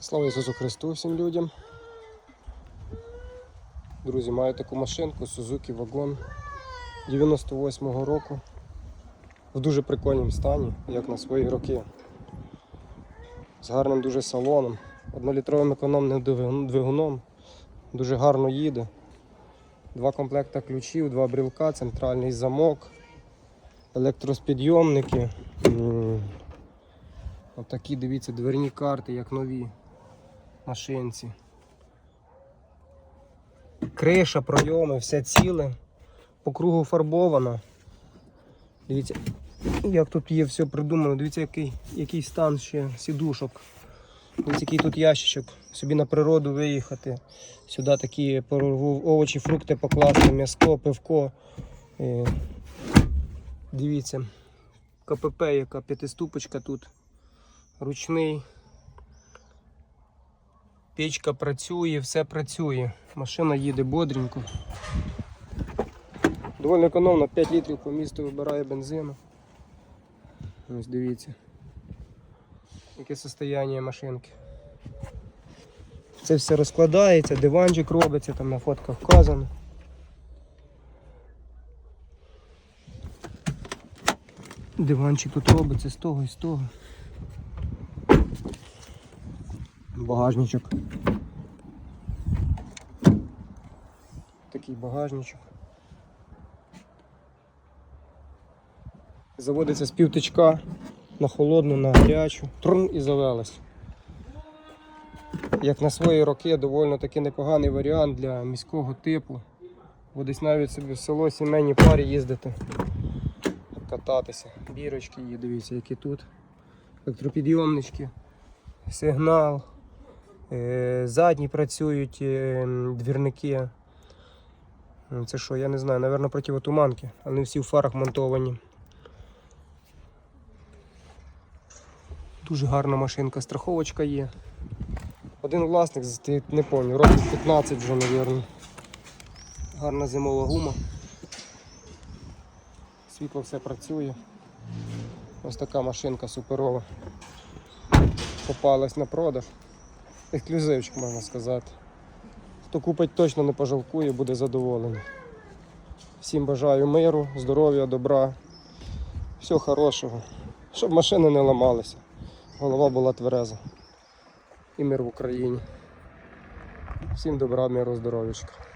Слава Ісусу Христу всім людям. Друзі, маю таку машинку Suzuki Wagon 98-го року. В дуже прикольному стані, як на свої роки. З гарним дуже салоном, однолітровим економним двигуном. Дуже гарно їде. Два комплекта ключів, два брілка, центральний замок, електроспідйомники. Отакі, дивіться, дверні карти, як нові машинці. Криша, пройоми, все ціле. По кругу фарбовано. Дивіться, як тут є все придумано. Дивіться, який, який стан ще сідушок. Дивіться, який тут ящичок. Собі на природу виїхати. Сюди такі овочі, фрукти покласти, м'яско, пивко. Е, Дивіться, КПП, яка п'ятиступочка тут. Ручний. Печка працює, все працює. Машина їде бодренько. Доволі економно, 5 літрів по місту вибирає бензину. Ось дивіться. Яке состояние машинки. Це все розкладається, диванчик робиться, там на фотках вказано. Диванчик тут робиться з того і з того. Багажничок. Такий багажничок. Заводиться з півтичка на холодну, на гарячу. Трун і завелась. Як на свої роки, доволі таки непоганий варіант для міського типу. Бо десь навіть собі в село сімейні парі їздити, кататися. Бірочки є, дивіться, які тут. Електропідйомнички, сигнал. Е, Задні працюють е, двірники. Ну, Це що, я не знаю, напевно, противотуманки, вони всі в фарах монтовані. Дуже гарна машинка, страховочка є. Один власник, не пам'ятаю, років 15 вже, мабуть. Гарна зимова гума. Світло все працює. Ось така машинка суперова. Попалась на продаж. Ексклюзивчик, можна сказати. Хто купить, точно не пожалкує, буде задоволений. Всім бажаю миру, здоров'я, добра, всього хорошого. Щоб машини не ламалися. Голова була твереза. І мир в Україні. Всім добра, миру, здоров'ячка.